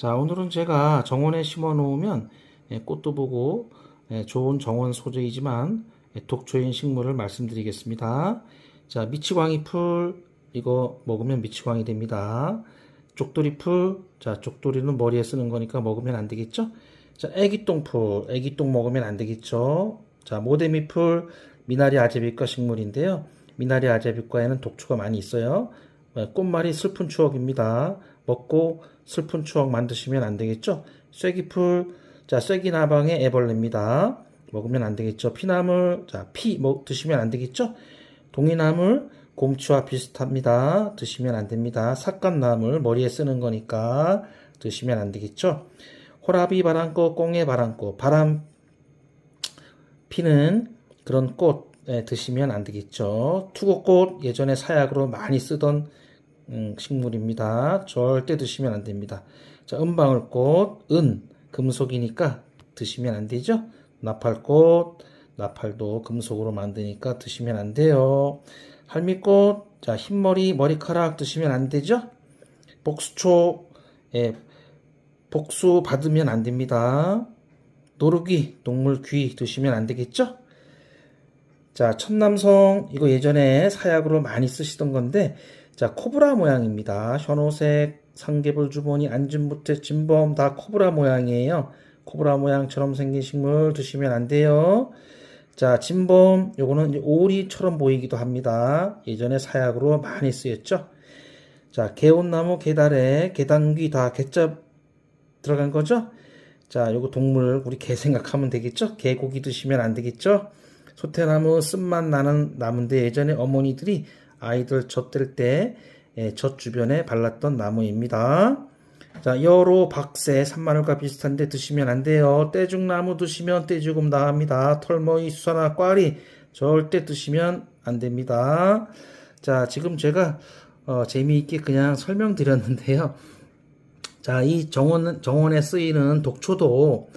자, 오늘은 제가 정원에 심어 놓으면 예, 꽃도 보고 예, 좋은 정원 소재이지만 예, 독초인 식물을 말씀드리겠습니다. 자, 미치광이 풀 이거 먹으면 미치광이 됩니다. 쪽돌이 풀, 자, 쪽돌이는 머리에 쓰는 거니까 먹으면 안 되겠죠? 자, 애기똥 풀, 애기똥 먹으면 안 되겠죠? 자, 모데미 풀, 미나리 아제비과 식물인데요. 미나리 아제비과에는 독초가 많이 있어요. 어, 꽃말이 슬픈 추억입니다. 먹고 슬픈 추억 만드시면 안 되겠죠? 쐐기풀, 자, 쐐기나방의 애벌레입니다. 먹으면 안 되겠죠? 피나물, 자, 피 뭐, 드시면 안 되겠죠? 동이나물, 곰치와 비슷합니다. 드시면 안 됩니다. 삭감나물, 머리에 쓰는 거니까 드시면 안 되겠죠? 호라비 바람꽃, 꽁의 바람꽃, 바람 피는 그런 꽃 예, 드시면 안 되겠죠. 투고꽃 예전에 사약으로 많이 쓰던 음, 식물입니다. 절대 드시면 안 됩니다. 자, 은방울꽃, 은, 금속이니까 드시면 안 되죠. 나팔꽃, 나팔도 금속으로 만드니까 드시면 안 돼요. 할미꽃, 자, 흰머리, 머리카락 드시면 안 되죠. 복수초, 예, 복수 받으면 안 됩니다. 노루귀, 동물 귀 드시면 안 되겠죠? 자, 천남성, 이거 예전에 사약으로 많이 쓰시던 건데, 자, 코브라 모양입니다. 현오색, 상개불 주머니, 안진무태, 진범 다 코브라 모양이에요. 코브라 모양처럼 생긴 식물 드시면 안 돼요. 자, 진범, 요거는 오리처럼 보이기도 합니다. 예전에 사약으로 많이 쓰였죠. 자, 개온나무, 개다래, 개당귀 다 개자 들어간 거죠? 자, 요거 동물 우리 개 생각하면 되겠죠? 개고기 드시면 안 되겠죠? 소태나무 쓴맛 나는 나무인데 예전에 어머니들이 아이들 젖될 때 예, 젖 주변에 발랐던 나무입니다. 자, 여로 박새 산마늘과 비슷한데 드시면 안 돼요. 떼죽나무 드시면 떼죽음 나갑니다. 털머리 수사나 꽈리 절대 드시면 안 됩니다. 자, 지금 제가 어, 재미있게 그냥 설명드렸는데요. 자, 이 정원, 정원에 쓰이는 독초도,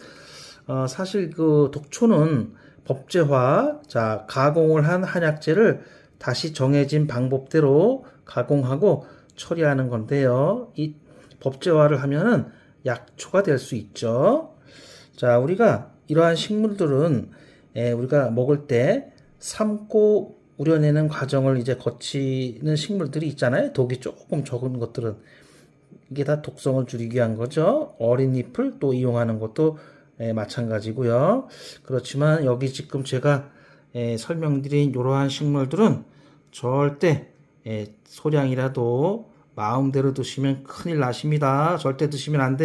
어, 사실 그 독초는 법제화, 자, 가공을 한 한약재를 다시 정해진 방법대로 가공하고 처리하는 건데요. 이 법제화를 하면은 약초가 될 수 있죠. 자, 우리가 이러한 식물들은 예, 우리가 먹을 때 삶고 우려내는 과정을 이제 거치는 식물들이 있잖아요. 독이 조금 적은 것들은 이게 다 독성을 줄이기 위한 거죠. 어린 잎을 또 이용하는 것도 예, 마찬가지고요. 그렇지만 여기 지금 제가 예, 설명드린 이러한 식물들은 절대 예, 소량이라도 마음대로 드시면 큰일 나십니다. 절대 드시면 안 돼요.